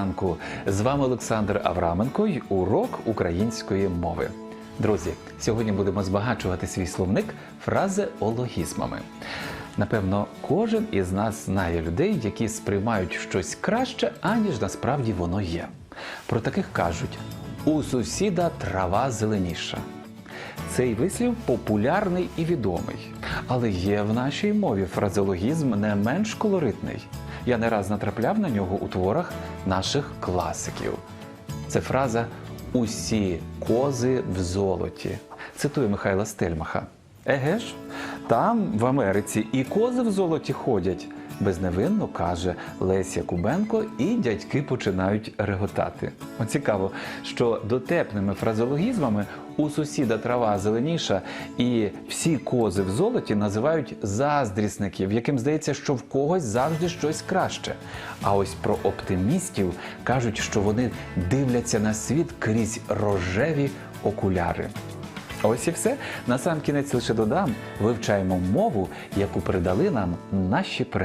ранку. З вами Олександр Авраменко й урок української мови. Друзі, сьогодні будемо збагачувати свій словник фразеологізмами. Напевно, кожен із нас знає людей, які сприймають щось краще, аніж насправді воно є. Про таких кажуть: у сусіда трава зеленіша. Цей вислів популярний і відомий, але є в нашій мові фразеологізм не менш колоритний. Я не раз натрапляв на нього у творах наших класиків. Це фраза Усі кози в золоті. Цитує Михайла Стельмаха. Еге ж, там, в Америці, і кози в золоті ходять. Безневинно каже Леся Кубенко, і дядьки починають реготати. О, цікаво, що дотепними фразеологізмами у сусіда трава зеленіша і всі кози в золоті називають заздрісників, яким здається, що в когось завжди щось краще. А ось про оптимістів кажуть, що вони дивляться на світ крізь рожеві окуляри. Ось і все. На сам кінець лише додам, вивчаємо мову, яку передали нам наші предки.